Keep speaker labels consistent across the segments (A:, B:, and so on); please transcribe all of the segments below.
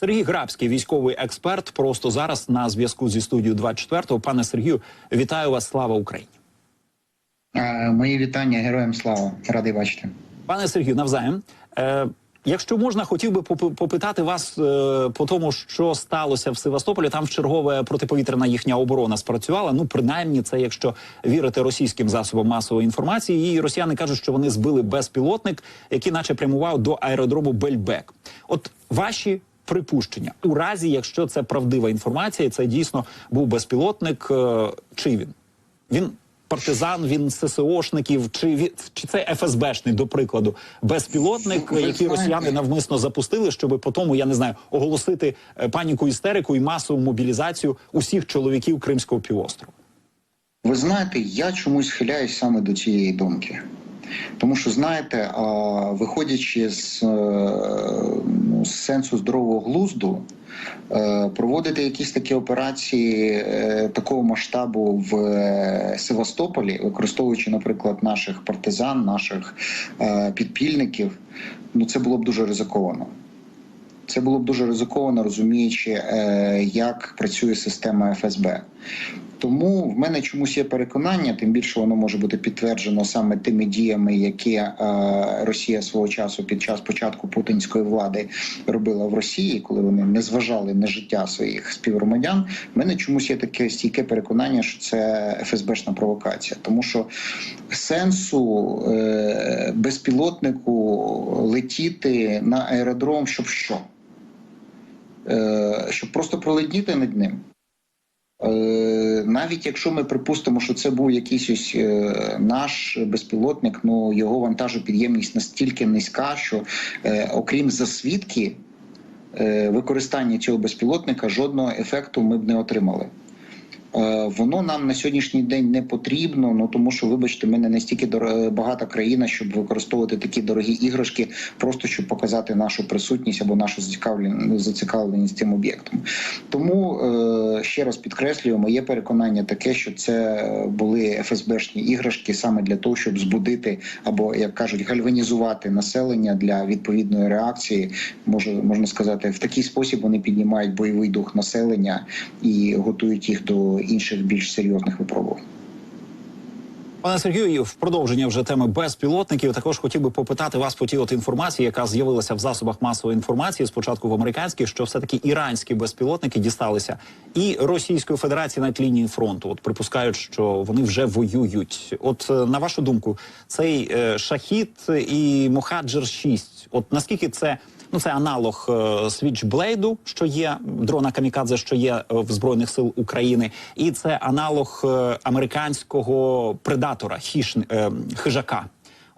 A: Сергій Грабський, військовий експерт, просто зараз на зв'язку зі студією 24 Пане Сергію, вітаю вас! Слава Україні!
B: Е, Мої вітання героям слава радий бачити.
A: Пане Сергію, навзаєм. Е, Якщо можна, хотів би попитати вас е, по тому, що сталося в Севастополі. Там вчергове протиповітряна їхня оборона спрацювала. Ну, принаймні, це якщо вірити російським засобам масової інформації. І росіяни кажуть, що вони збили безпілотник, який наче прямував до аеродрому Бельбек. От ваші припущення у разі, якщо це правдива інформація, це дійсно був безпілотник. е, чий він? Він партизан, він ССОшників, чи він, чи це ФСБшний, до прикладу, безпілотник, який росіяни навмисно запустили, щоб по тому, я не знаю, оголосити е, паніку істерику і масову мобілізацію усіх чоловіків Кримського півострова.
B: Ви знаєте, я чомусь схиляюсь саме до цієї думки. Тому що, знаєте, виходячи з, е, ну, з сенсу здорового глузду, е, проводити якісь такі операції е, такого масштабу в Севастополі, використовуючи, наприклад, наших партизан, наших підпільників, ну це було б дуже ризиковано. Це було б дуже ризиковано, розуміючи, як працює система ФСБ. Тому в мене чомусь є переконання, тим більше воно може бути підтверджено саме тими діями, які е, Росія свого часу під час початку путінської влади робила в Росії, коли вони не зважали на життя своїх співгромадян. В мене чомусь є таке стійке переконання, що це ФСБшна провокація, тому що сенсу е, безпілотнику летіти на аеродром, щоб що? Е, щоб просто пролетіти над ним. Е, Навіть якщо ми припустимо, що це був якийсь ось е, наш безпілотник, ну його вантажопідємність настільки низька, що е, окрім засвідки використання цього безпілотника, жодного ефекту ми б не отримали. Е, Воно нам на сьогоднішній день не потрібно, ну тому що, вибачте, ми не настільки дор- багата країна, щоб використовувати такі дорогі іграшки, просто щоб показати нашу присутність або нашу зацікавлен- зацікавленість цим об'єктом. Тому е, ще раз підкреслюю, моє переконання таке, що це були ФСБшні іграшки саме для того, щоб збудити або як кажуть, гальванізувати населення для відповідної реакції. Може можна сказати, в такий спосіб вони піднімають бойовий дух населення і готують їх до інших більш серйозних випробувань.
A: Пане Сергію, в продовження вже теми безпілотників. Також хотів би попитати вас по тій от інформації, яка з'явилася в засобах масової інформації, спочатку в американських, що все таки іранські безпілотники дісталися і Російської Федерації на лінії фронту. От припускають, що вони вже воюють. От е, на вашу думку, цей е, шахід і Мохаджер 6 От наскільки це ну це аналог е, Switchblade, що є дрона Камікадзе, що є е, в збройних сил України, і це аналог е, американського предатора хіш, е, хижака.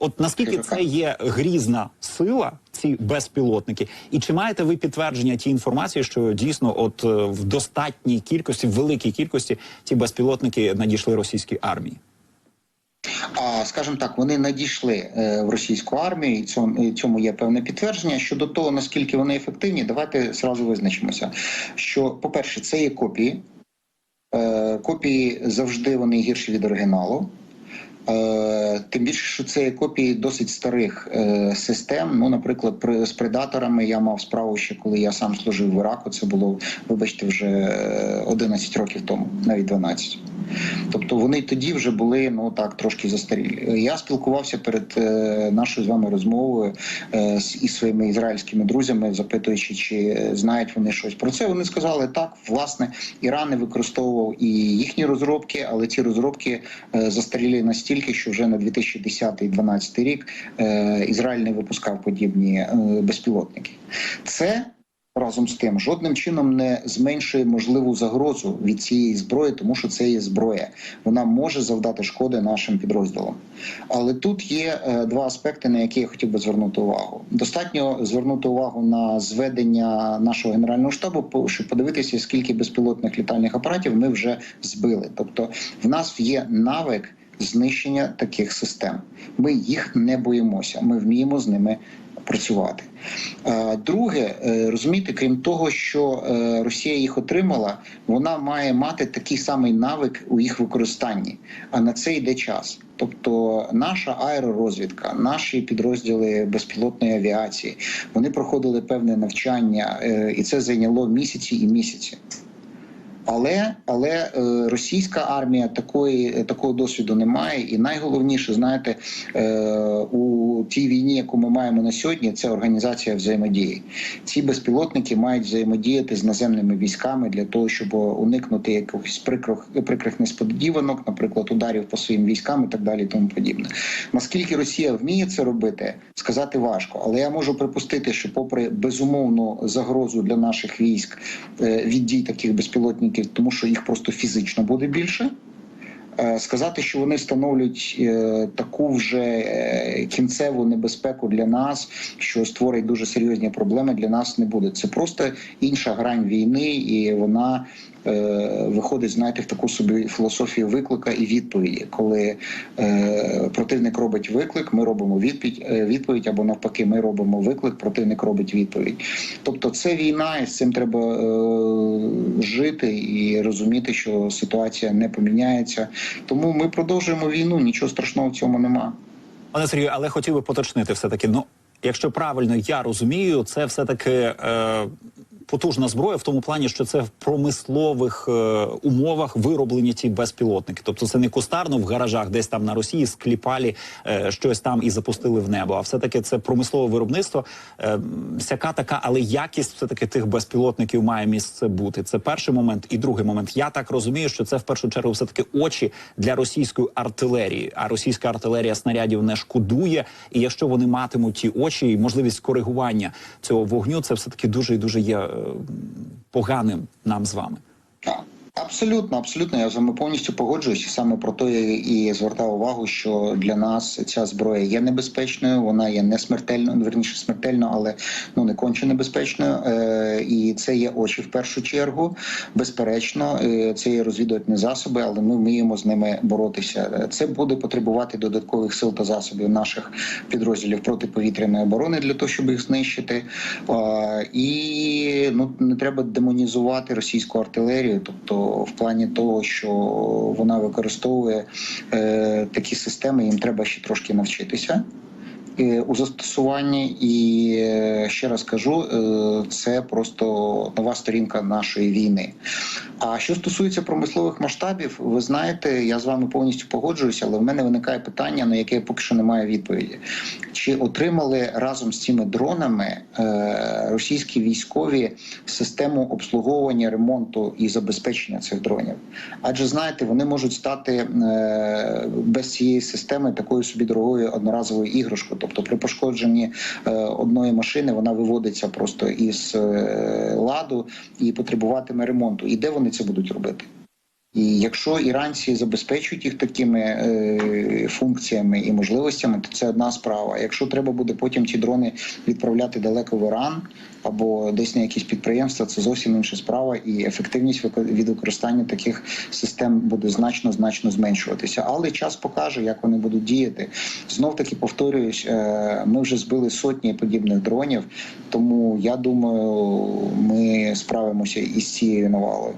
A: От наскільки це є грізна сила, ці безпілотники, і чи маєте ви підтвердження тій інформації, що дійсно, от е, в достатній кількості, в великій кількості ці безпілотники надійшли російській армії?
B: А скажімо так, вони надійшли е, в російську армію, і цьому, є певне підтвердження. Щодо того, наскільки вони ефективні, давайте зразу визначимося. Що, по-перше, це є копії. Е, Копії завжди вони гірші від оригіналу. Е, Тим більше, що це копії досить старих е, систем. Ну, наприклад, з предаторами я мав справу ще коли я сам служив в Іраку. Це було, вибачте, вже е, 11 років тому, навіть 12. Тобто вони тоді вже були ну так трошки застарілі. Я спілкувався перед е, нашою з вами розмовою е, із своїми ізраїльськими друзями, запитуючи, чи е, знають вони щось про це. Вони сказали так. Власне, Іран не використовував і їхні розробки, але ці розробки е, застарілі настільки, що вже на 2010-2012 рік е, Ізраїль не випускав подібні е, безпілотники. Це Разом з тим, жодним чином не зменшує можливу загрозу від цієї зброї, тому що це є зброя. Вона може завдати шкоди нашим підрозділам. Але тут є е, два аспекти, на які я хотів би звернути увагу. Достатньо звернути увагу на зведення нашого генерального штабу, щоб подивитися, скільки безпілотних літальних апаратів ми вже збили. Тобто, в нас є навик знищення таких систем. Ми їх не боїмося. Ми вміємо з ними працювати. Е, Друге, е, розумієте, крім того, що е, Росія їх отримала, вона має мати такий самий навик у їх використанні. А на це йде час. Тобто наша аеророзвідка, наші підрозділи безпілотної авіації, вони проходили певне навчання, і це зайняло місяці і місяці. Але але е, російська армія такої такого досвіду не має, і найголовніше, знаєте, е, у тій війні, яку ми маємо на сьогодні, це організація взаємодії. Ці безпілотники мають взаємодіяти з наземними військами для того, щоб уникнути якихось прикрих, прикрих несподіванок, наприклад, ударів по своїм військам і так далі. Тому подібне. Наскільки Росія вміє це робити, сказати важко, але я можу припустити, що, попри безумовну загрозу для наших військ е, від дій таких безпілотників, тому що їх просто фізично буде більше. Е, Сказати, що вони становлять е, таку вже е, кінцеву небезпеку для нас, що створить дуже серйозні проблеми для нас, не буде. Це просто інша грань війни, і вона виходить, знаєте, в таку собі філософію виклика і відповіді. Коли противник робить виклик, ми робимо відповідь, відповідь, або навпаки, ми робимо виклик, противник робить відповідь. Тобто, це війна, і з цим треба жити і розуміти, що ситуація не поміняється. Тому ми продовжуємо війну. Нічого страшного в цьому нема.
A: Пане Сергію, але хотів би поточнити все таки. Ну, якщо правильно я розумію, це все таки е, потужна зброя в тому плані, що це в промислових е, умовах вироблені ті безпілотники. Тобто це не кустарно в гаражах, десь там на Росії скліпалі е, щось там і запустили в небо. А все таки це промислове виробництво. Е, сяка така, але якість все таки тих безпілотників має місце бути. Це перший момент. І другий момент. Я так розумію, що це в першу чергу все таки очі для російської артилерії. А російська артилерія снарядів не шкодує. І якщо вони матимуть ті очі і можливість коригування цього вогню, це все таки дуже і дуже є е, поганим нам з вами.
B: Так. Абсолютно, абсолютно, я з вами повністю погоджуюся. Саме про я і звертав увагу, що для нас ця зброя є небезпечною, вона є не смертельною, верніше смертельно, але ну не конче небезпечною. Е, і це є очі в першу чергу. Безперечно, е, це є розвідувальні засоби, але ми вміємо з ними боротися. Це буде потребувати додаткових сил та засобів наших підрозділів протиповітряної оборони для того, щоб їх знищити. Е, і ну не треба демонізувати російську артилерію, тобто в плані того, що вона використовує е, такі системи, їм треба ще трошки навчитися. У застосуванні, і е, ще раз кажу, е, це просто нова сторінка нашої війни. А що стосується промислових масштабів, ви знаєте, я з вами повністю погоджуюся, але в мене виникає питання, на яке я поки що немає відповіді. Чи отримали разом з цими дронами е, російські військові систему обслуговування, ремонту і забезпечення цих дронів? Адже знаєте, вони можуть стати без цієї системи такою собі дорогою одноразовою іграшкою. Тобто, при пошкодженні е, одної машини вона виводиться просто із е, ладу і потребуватиме ремонту. І де вони це будуть робити? І якщо іранці забезпечують їх такими е, функціями і можливостями, то це одна справа. Якщо треба буде потім ці дрони відправляти далеко в Іран або десь на якісь підприємства, це зовсім інша справа, і ефективність від використання таких систем буде значно значно зменшуватися. Але час покаже, як вони будуть діяти. Знов таки повторююсь, е, ми вже збили сотні подібних дронів, тому я думаю, ми справимося із цією навалою.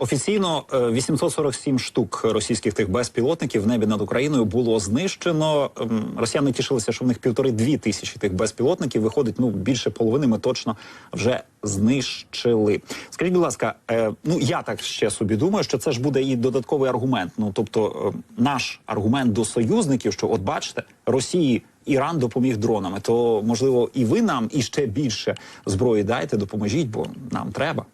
A: Офіційно е, 847 штук російських тих безпілотників в небі над Україною було знищено. Ем, Росіяни тішилися, що в них півтори-дві тисячі тих безпілотників. Виходить, ну більше половини ми точно вже знищили. Скажіть, будь ласка, е, ну я так ще собі думаю, що це ж буде і додатковий аргумент. Ну тобто, е, наш аргумент до союзників, що от бачите, Росії. Іран допоміг дронами, то можливо і ви нам і ще більше зброї дайте, допоможіть, бо нам треба.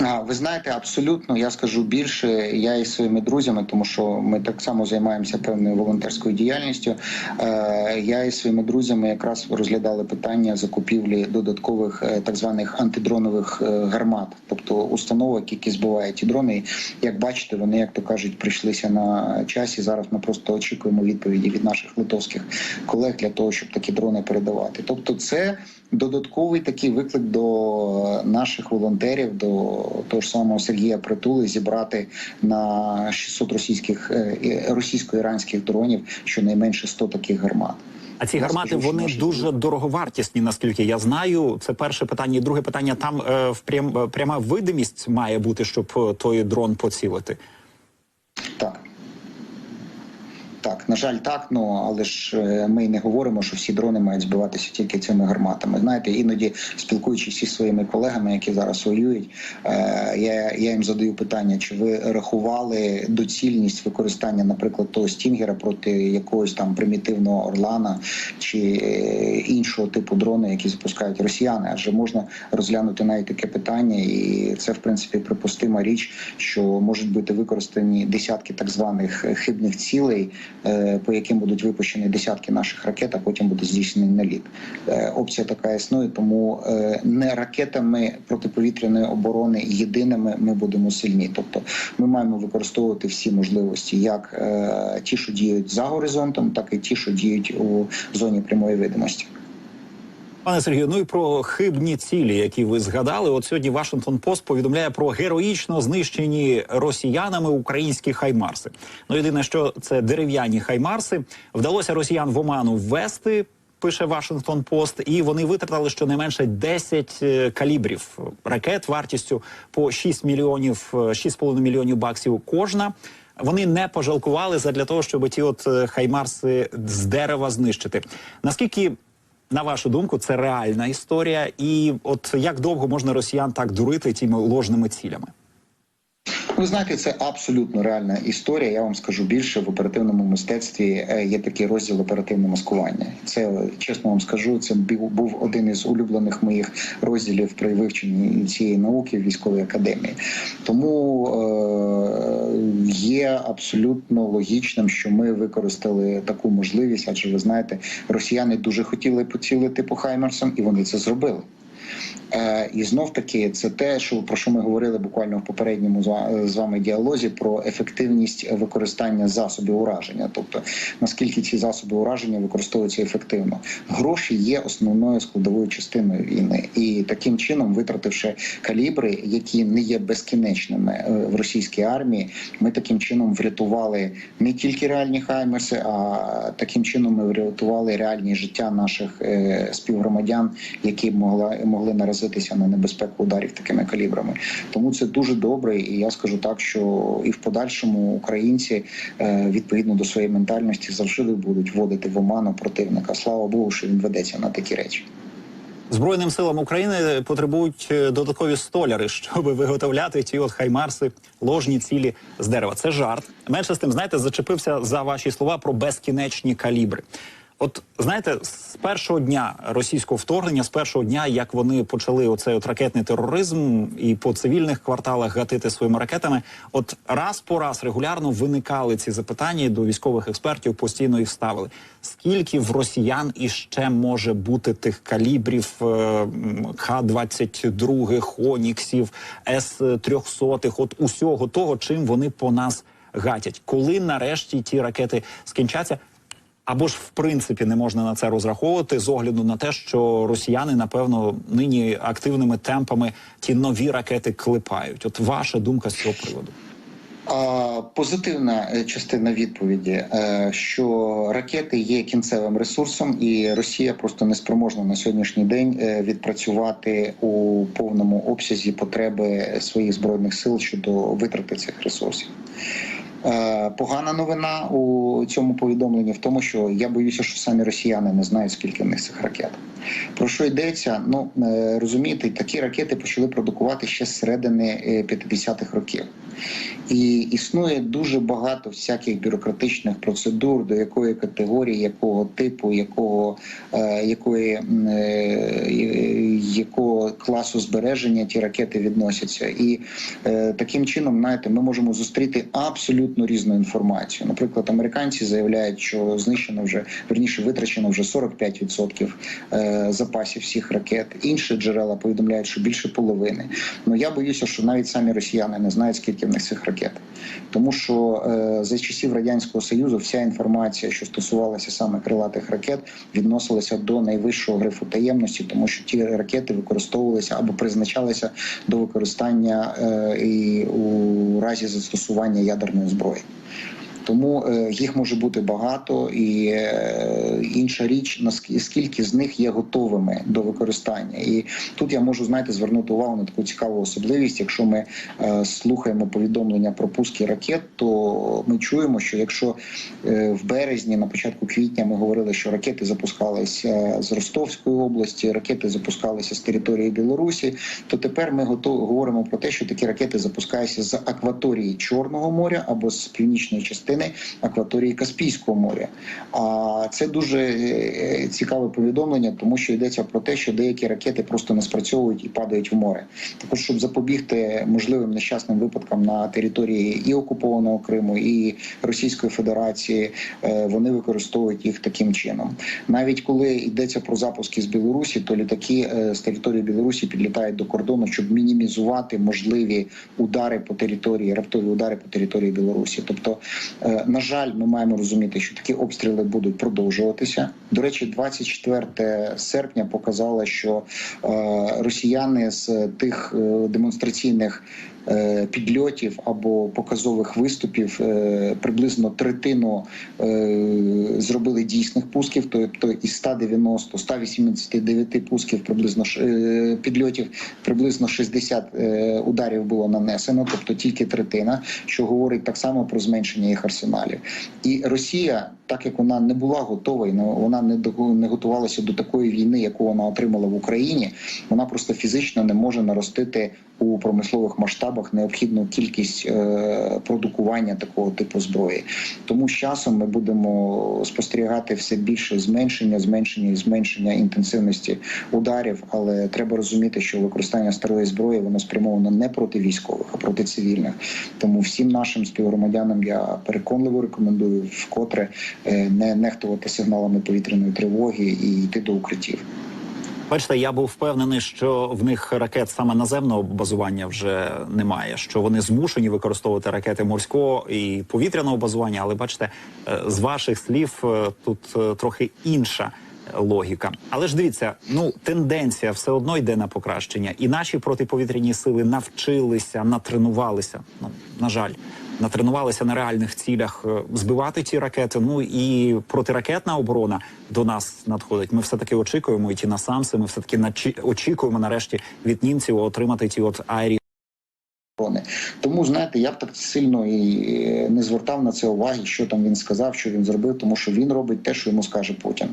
B: Ви знаєте, абсолютно я скажу більше. Я із своїми друзями, тому що ми так само займаємося певною волонтерською діяльністю. Е, Я із своїми друзями якраз розглядали питання закупівлі додаткових е, так званих антидронових е, гармат, тобто установок, які збивають дрони. Як бачите, вони, як то кажуть, прийшлися на часі. Зараз ми просто очікуємо відповіді від наших литовських колег для того, щоб такі дрони передавати. Тобто, це додатковий такий виклик до наших волонтерів, до того ж самого Сергія Притули, зібрати на 600 російських е, російсько-іранських дронів щонайменше 100 таких гармат.
A: А ці гармати вони дуже дороговартісні, наскільки я знаю. Це перше питання. І друге питання там е, впрям, пряма видимість має бути, щоб е, той дрон поцілити.
B: Так. Так, на жаль, так, ну але ж е, ми не говоримо, що всі дрони мають збиватися тільки цими гарматами. Знаєте, іноді спілкуючись зі своїми колегами, які зараз воюють, е, я, я їм задаю питання: чи ви рахували доцільність використання, наприклад, того стінгера проти якогось там примітивного орлана чи е, іншого типу дрона, які запускають росіяни? Адже можна розглянути навіть таке питання, і це в принципі припустима річ, що можуть бути використані десятки так званих хибних цілей, по яким будуть випущені десятки наших ракет, а потім буде здійснений наліт. Е, Опція така існує, тому е, не ракетами протиповітряної оборони єдиними ми будемо сильні. Тобто ми маємо використовувати всі можливості, як е, ті, що діють за горизонтом, так і ті, що діють у зоні прямої видимості.
A: Пане Сергію, ну і про хибні цілі, які ви згадали. От сьогодні Вашингтон Пост повідомляє про героїчно знищені росіянами українські хаймарси. Ну єдине, що це дерев'яні хаймарси вдалося росіян в оману ввести. Пише Вашингтон Пост, і вони витратили щонайменше 10 е, калібрів ракет вартістю по 6 мільйонів, е, 6,5 мільйонів баксів кожна. Вони не пожалкували задля того, щоб ті от е, хаймарси з дерева знищити. Наскільки на вашу думку, це реальна історія, і от як довго можна росіян так дурити тими ложними цілями?
B: Ви знаєте, це абсолютно реальна історія. Я вам скажу більше в оперативному мистецтві е, є такий розділ оперативне маскування. Це чесно вам скажу. Це був був один із улюблених моїх розділів при вивченні цієї науки в військовій академії. Тому е- є абсолютно логічним, що ми використали таку можливість, адже ви знаєте, росіяни дуже хотіли поцілити по Хаймерсам, і вони це зробили. Е, І знов таки це те, що про що ми говорили буквально в попередньому з вами діалозі про ефективність використання засобів ураження, тобто наскільки ці засоби ураження використовуються ефективно. Гроші є основною складовою частиною війни, і таким чином, витративши калібри, які не є безкінечними е, в російській армії, ми таким чином врятували не тільки реальні хаймерси, а таким чином ми врятували реальні життя наших е, співгромадян, які могла могли наразитися на небезпеку ударів такими калібрами. Тому це дуже добре, і я скажу так, що і в подальшому українці е, відповідно до своєї ментальності завжди будуть вводити в оману противника. Слава Богу, що він ведеться на такі речі.
A: Збройним силам України потребують е, додаткові столяри, щоб виготовляти ті от хаймарси, ложні цілі з дерева. Це жарт. Менше з тим, знаєте, зачепився за ваші слова про безкінечні калібри. От знаєте, з першого дня російського вторгнення, з першого дня, як вони почали оцей от ракетний тероризм і по цивільних кварталах гатити своїми ракетами, от раз по раз регулярно виникали ці запитання до військових експертів, постійно їх ставили. Скільки в росіян іще може бути тих калібрів е, м, Х-22, Оніксів, С-300, от усього того, чим вони по нас гатять? Коли нарешті ті ракети скінчаться? Або ж в принципі не можна на це розраховувати з огляду на те, що росіяни напевно нині активними темпами ті нові ракети клепають. От ваша думка з цього приводу?
B: Позитивна е, частина відповіді, е, що ракети є кінцевим ресурсом, і Росія просто не спроможна на сьогоднішній день е, відпрацювати у повному обсязі потреби своїх збройних сил щодо витрати цих ресурсів. Е, Погана новина у цьому повідомленні в тому, що я боюся, що самі росіяни не знають, скільки в них цих ракет. Про що йдеться? Ну е, розумієте, такі ракети почали продукувати ще з середини е, 50-х років. І існує дуже багато всяких бюрократичних процедур, до якої категорії, якого типу, якого, е, якої, е, якого класу збереження ті ракети відносяться. І е, таким чином, знаєте, ми можемо зустріти абсолютно різну інформацію. Наприклад, американці заявляють, що знищено вже верніше витрачено вже 45% е, запасів всіх ракет. Інші джерела повідомляють, що більше половини. Ну я боюся, що навіть самі росіяни не знають, скільки в них цих ракет, тому що е, за часів радянського союзу вся інформація, що стосувалася саме крилатих ракет, відносилася до найвищого грифу таємності, тому що ті ракети використовувалися або призначалися до використання е, і у разі застосування ядерної зброї. boy. Тому е, їх може бути багато, і е, інша річ, наскільки скільки з них є готовими до використання. І тут я можу знаєте звернути увагу на таку цікаву особливість. Якщо ми е, слухаємо повідомлення про пуски ракет, то ми чуємо, що якщо в березні, на початку квітня, ми говорили, що ракети запускалися з Ростовської області, ракети запускалися з території Білорусі, то тепер ми говоримо про те, що такі ракети запускаються з акваторії Чорного моря або з північної частини акваторії Каспійського моря. А це дуже е, цікаве повідомлення, тому що йдеться про те, що деякі ракети просто не спрацьовують і падають в море. Також щоб запобігти можливим нещасним випадкам на території і окупованого Криму, і Російської Федерації, е, вони використовують їх таким чином. Навіть коли йдеться про запуски з Білорусі, то літаки е, з території Білорусі підлітають до кордону, щоб мінімізувати можливі удари по території, раптові удари по території Білорусі. Тобто, е, на жаль, ми маємо розуміти, що такі обстріли будуть продовжуватися. До речі, 24 серпня показало, що е, росіяни з тих е, демонстраційних е, підльотів або показових виступів е, приблизно третину е, зробили дійсних пусків, тобто із 190, 189 пусків приблизно е, підльотів, приблизно 60 е, ударів було нанесено, тобто тільки третина, що говорить так само про зменшення їх арсеналів. І Росія, так як вона не була готова, і вона не не готувалася до такої війни, яку вона отримала в Україні, вона просто фізично не може наростити у промислових масштабах необхідну кількість е, продукування такого типу зброї. Тому з часом ми будемо спостерігати все більше зменшення, зменшення і зменшення інтенсивності ударів. Але треба розуміти, що використання старої зброї воно спрямовано не проти військових, а проти цивільних. Тому всім нашим співгромадянам я переконливо рекомендую вкотре не нехтувати сигналами повітряної тривоги і йти до укриттів.
A: Бачите, я був впевнений, що в них ракет саме наземного базування вже немає. Що вони змушені використовувати ракети морського і повітряного базування. Але бачите, е, з ваших слів е, тут е, трохи інша логіка. Але ж дивіться, ну тенденція все одно йде на покращення, і наші протиповітряні сили навчилися, натренувалися. Ну на жаль. Натренувалися на реальних цілях е, збивати ці ракети. Ну і протиракетна оборона до нас надходить. Ми все таки очікуємо і ті насамси. Ми все таки очікуємо нарешті від німців отримати ті от аері.
B: Тому знаєте, я б так сильно і не звертав на це уваги, що там він сказав, що він зробив, тому що він робить те, що йому скаже Путін.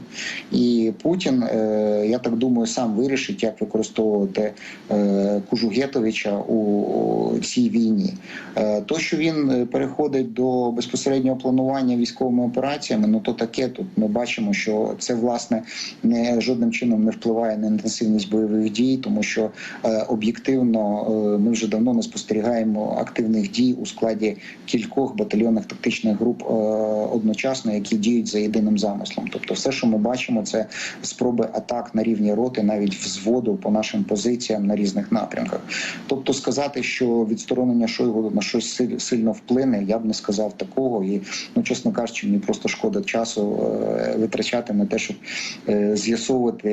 B: І Путін, е, я так думаю, сам вирішить, як використовувати е, Кужугетовича у цій війні. Е, То, що він е, переходить до безпосереднього планування військовими операціями, ну то таке. Тут ми бачимо, що це власне не жодним чином не впливає на інтенсивність бойових дій, тому що е, об'єктивно е, ми вже давно не спостерігаємо активних дій у складі кількох батальйонних тактичних груп е, одночасно, які діють за єдиним замислом. Тобто, все, що ми бачимо, це спроби атак на рівні роти, навіть взводу по нашим позиціям на різних напрямках. Тобто, сказати, що відсторонення Шойгу на щось силь- сильно вплине, я б не сказав такого. І ну, чесно кажучи, мені просто шкода часу е, витрачати на те, щоб е, з'ясовувати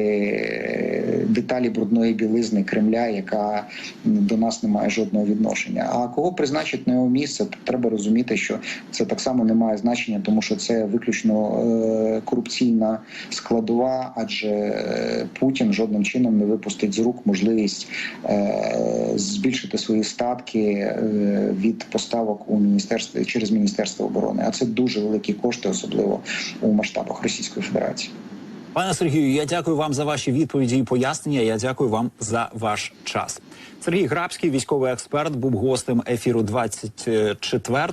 B: деталі брудної білизни Кремля, яка до нас не має жодного відношення. А кого призначить на його місце, треба розуміти, що це так само не має значення, тому що це виключно е, корупційна складова, адже е, Путін жодним чином не випустить з рук можливість е, збільшити свої статки е, від поставок у міністерстві через міністерство оборони. А це дуже великі кошти, особливо у масштабах Російської Федерації.
A: Пане Сергію, я дякую вам за ваші відповіді і пояснення. Я дякую вам за ваш час. Сергій Грабський, військовий експерт, був гостем ефіру 24